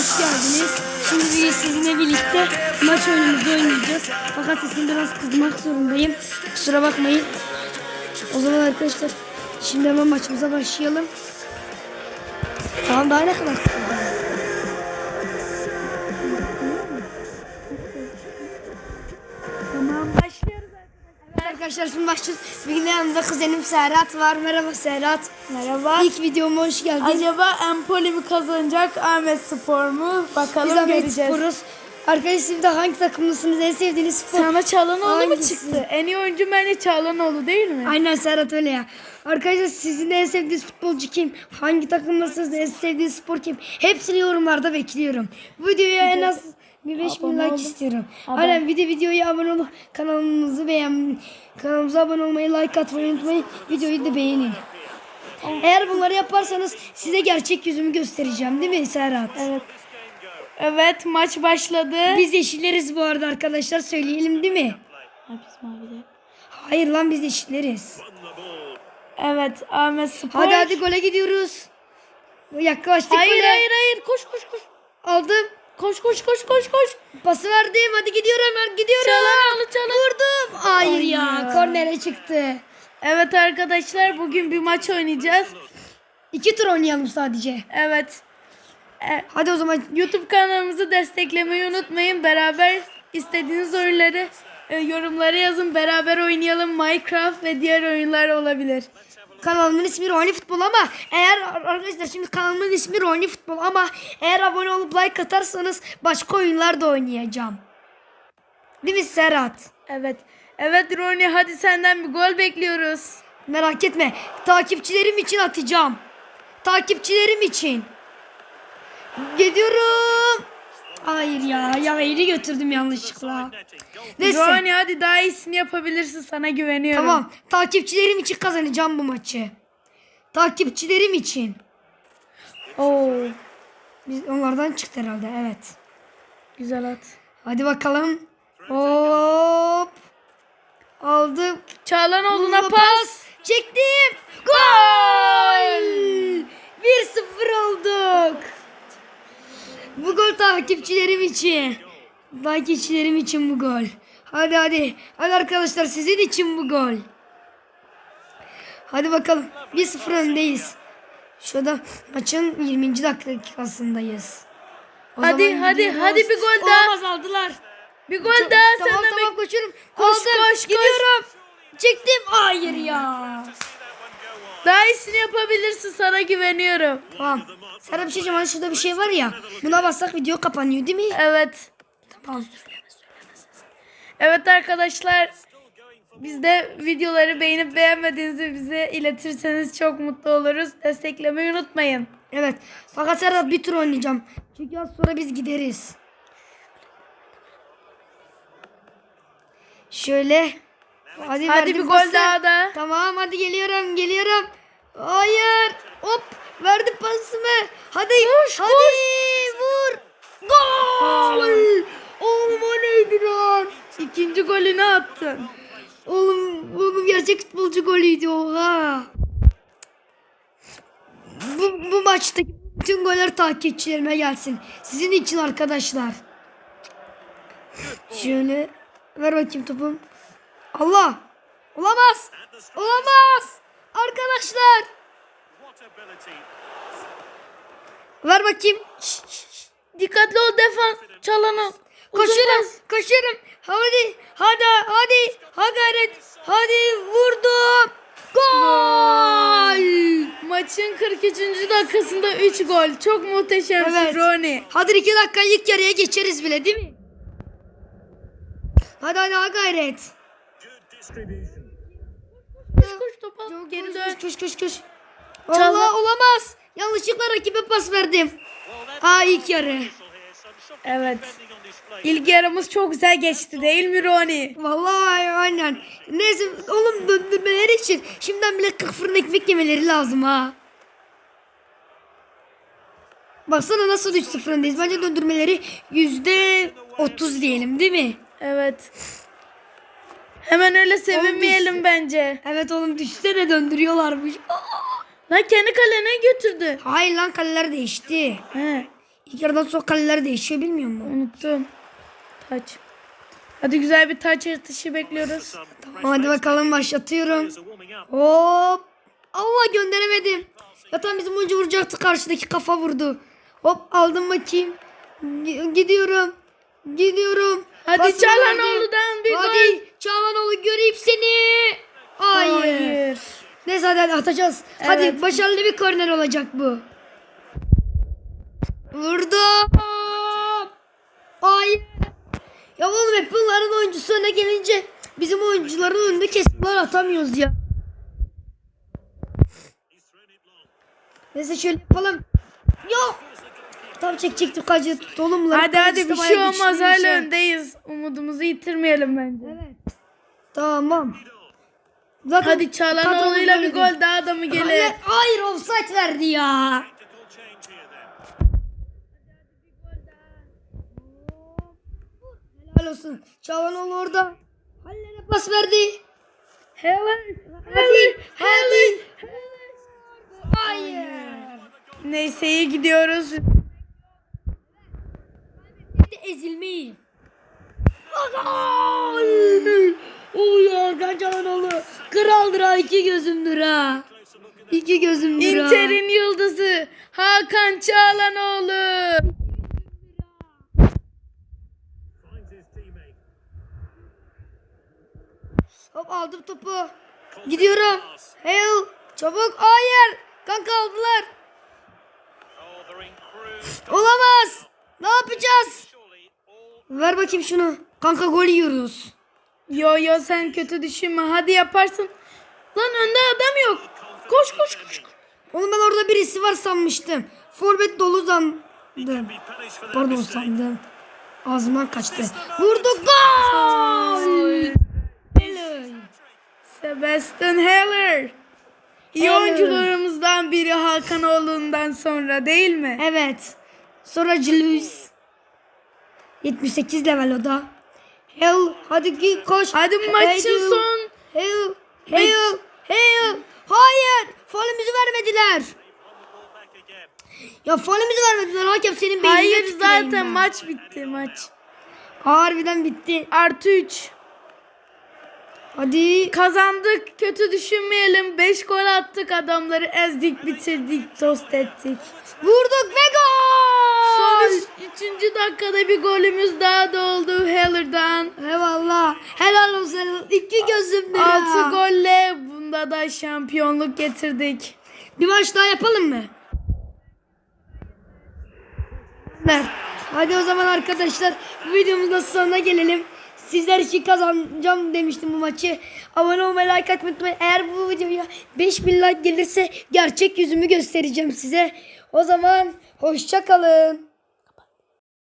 hoş geldiniz. Şimdi biz sizinle birlikte maç oyunumuzu oynayacağız. Fakat sizin biraz kızmak zorundayım. Kusura bakmayın. O zaman arkadaşlar şimdi hemen maçımıza başlayalım. Tamam daha ne kadar kısa? Arkadaşlar şimdi başlıyoruz. Bugün yanımda kuzenim Serhat var. Merhaba Serhat. Merhaba. İlk videoma hoş geldin. Acaba Empoli mi kazanacak Ahmet Spor mu? Bakalım Biz Ahmet göreceğiz. Spor'uz. Arkadaşlar şimdi hangi takımlısınız? En sevdiğiniz spor? Sana Çalhanoğlu mu çıktı? En iyi oyuncu bence Çalhanoğlu değil mi? Aynen Serhat öyle ya. Arkadaşlar sizin en sevdiğiniz futbolcu kim? Hangi takımdasınız? En sevdiğiniz spor kim? Hepsini yorumlarda bekliyorum. Bu videoya en az bir 5000 Abone like oldum. istiyorum. Abone. Aynen video videoya abone olup kanalımızı beğen kanalımıza abone olmayı, like atmayı unutmayın. Videoyu da beğenin. Eğer bunları yaparsanız size gerçek yüzümü göstereceğim değil mi Serhat? Evet. Evet maç başladı. Biz yeşilleriz bu arada arkadaşlar söyleyelim değil mi? Ha, biz maviler. Hayır lan biz yeşilleriz. Evet Ahmet Spor. Hadi hadi gole gidiyoruz. Yaklaştık Hayır gole. hayır hayır koş koş koş. Aldım. Koş koş koş koş koş. Pası verdim. Hadi gidiyorum ben gidiyorum. Çalhanoğlu Çalhanoğlu. Vurdum. Hayır Ay ya. ya. Kornere çıktı. Evet arkadaşlar bugün bir maç oynayacağız. İki tur oynayalım sadece. Evet. E, Hadi o zaman. YouTube kanalımızı desteklemeyi unutmayın. Beraber istediğiniz oyunları e, yorumlara yazın. Beraber oynayalım. Minecraft ve diğer oyunlar olabilir. Kanalımın ismi Roni Futbol ama eğer arkadaşlar şimdi kanalımın ismi Roni Futbol ama eğer abone olup like atarsanız başka oyunlar da oynayacağım. Değil mi Serhat? Evet. Evet Roni hadi senden bir gol bekliyoruz. Merak etme. Takipçilerim için atacağım. Takipçilerim için. Gidiyorum. Hayır ya. Ya eli götürdüm yanlışlıkla. Neyse. Roni hadi daha iyisini yapabilirsin. Sana güveniyorum. Tamam. Takipçilerim için kazanacağım bu maçı. Takipçilerim için. Oo, Biz onlardan çıktı herhalde. Evet. güzel at. Hadi bakalım. Hop. Aldım. Çağlanoğlu'na Pas. pas. Çektim. Gol. 1-0 olduk. Bu gol takipçilerim için. Takipçilerim için bu gol. Hadi hadi. Hadi arkadaşlar sizin için bu gol. Hadi bakalım. 1-0 öndeyiz. Şurada maçın 20. dakikasındayız. O Hadi, hadi, gidiyoruz. hadi bir gol daha. Olmaz aldılar. Bir gol daha Tamam sana tamam koşuyorum. Koş, Aldım. koş, koş. Gidiyorum. Çektim. Hayır ya. Daha iyisini yapabilirsin. Sana güveniyorum. Tamam. Sana bir şey diyeceğim. Hani şurada bir şey var ya. Buna bassak video kapanıyor değil mi? Evet. Tamam. Evet arkadaşlar. Biz de videoları beğenip beğenmediğinizi bize iletirseniz çok mutlu oluruz. Desteklemeyi unutmayın. Evet. Fakat Serhat bir tur oynayacağım. Çünkü az sonra biz gideriz. Şöyle. Hadi, Hadi bir pası. gol daha da. Tamam hadi geliyorum geliyorum. Hayır. Hop. Verdim pasımı. Hadi. hadi. Vur. Gol. Oğlum o neydi lan? İkinci golünü attın. Oğlum, oğlum gerçek futbolcu golüydü oha. Bu, bu maçtaki bütün goller takipçilerime gelsin. Sizin için arkadaşlar. Şöyle ver bakayım topum. Allah. Olamaz. Olamaz. Arkadaşlar. Ver bakayım. Şş, şş. Dikkatli ol defans. Çalanı. Koşuyorum. Koşuyorum. Hadi. Hadi. Hadi. Ha gayret. Hadi vurdum. Gol. Maçın 43. dakikasında 3 gol. Çok muhteşemsin Evet. Roni. Hadi iki dakika ilk yarıya geçeriz bile değil mi? Hadi hadi ha gayret. Koş koş topa. Geri Koş, dön. Koş koş koş. Allah olamaz. Yanlışlıkla rakibe pas verdim. Ha ilk yarı. Evet. İlk yarımız çok güzel geçti değil mi Roni? Vallahi aynen. Neyse oğlum döndürmeleri için şimdiden bile 40 fırın ekmek yemeleri lazım ha. Baksana nasıl 3-0 öndeyiz. Bence döndürmeleri yüzde 30 diyelim değil mi? Evet. Hemen öyle sevinmeyelim bence. Evet oğlum düşsene döndürüyorlarmış. Lan kendi kalene götürdü. Hayır lan kaleler değişti. He. İlk yarıdan sonra kaleler değişiyor bilmiyor musun? Unuttum. Taç. Hadi güzel bir taç atışı bekliyoruz. Hadi bakalım başlatıyorum. Hop. Allah gönderemedim. Zaten bizim oyuncu vuracaktı karşıdaki kafa vurdu. Hop aldım bakayım. Gidiyorum. Gidiyorum. Hadi Pasını Çalhanoğlu'dan bir Hadi gol. Çalhanoğlu göreyim seni. Hayır. Hayır. Hadi, hadi atacağız. Hadi Evet. başarılı bir korner olacak bu. Vurdum. Hayır. Ya oğlum hep bunların oyuncusu öne gelince bizim oyuncuların önünde kesinler atamıyoruz ya. Neyse şöyle yapalım. Yok. Tam çekecektim kaçı tut oğlum. lan. Hadi hadi bir şey olmaz hala ha. öndeyiz. Umudumuzu yitirmeyelim bence. Evet. Tamam. Zaten Hadi Çalhanoğlu'yla bir gol daha da mı gelir? Hayır, hayır offside verdi ya. Helal olsun. Çağlanoğlu orada. Halil'e pas verdi. Helen. Hadi, hadi. Hayır. Neyse iyi gidiyoruz. Ezilmeyi. Gol! Oy Hakan Çalhanoğlu. Kraldır ha iki gözümdür ha. İki gözümdür ha. Inter'in yıldızı Hakan Çağlanoğlu. Hop aldım topu. Gidiyorum. Hey çabuk. Hayır. Kanka aldılar. Olamaz. Ne yapacağız? Ver bakayım şunu. Kanka gol yiyoruz. Yo yo sen kötü düşünme hadi yaparsın. Lan önde adam yok. Koş koş koş. Oğlum ben orada birisi var sanmıştım. Forvet dolu sandım. Pardon sandım. Ağzımdan kaçtı. Vurdu gol. Sebastian Haller. İyi Haller. oyuncularımızdan biri Hakanoğlu'ndan sonra değil mi? Evet. Sonra Julius. 78 level o da. Hell hadi git koş. Hadi maçın son. Hell. Hell. Hell. Hayır. Faulümüzü vermediler. Ya faulümüzü vermediler. Hakem senin beynine Hayır zaten ben. maç bitti maç. Harbiden bitti. Artı 3. Hadi. Kazandık kötü düşünmeyelim. 5 gol attık adamları ezdik bitirdik tost ettik. Vurduk ve gol. Son 3. dakikada bir golümüz daha da oldu Haller'dan. Eyvallah. Helal olsun. İki gözümdür. 6 ha. golle bunda da şampiyonluk getirdik. Bir maç daha yapalım mı? Ver. Hadi o zaman arkadaşlar bu videomuzun sonuna gelelim. Sizler için kazanacağım demiştim bu maçı. Abone olmayı, like atmayı unutmayın. Eğer bu videoya 5000 like gelirse gerçek yüzümü göstereceğim size. O zaman hoşça kalın.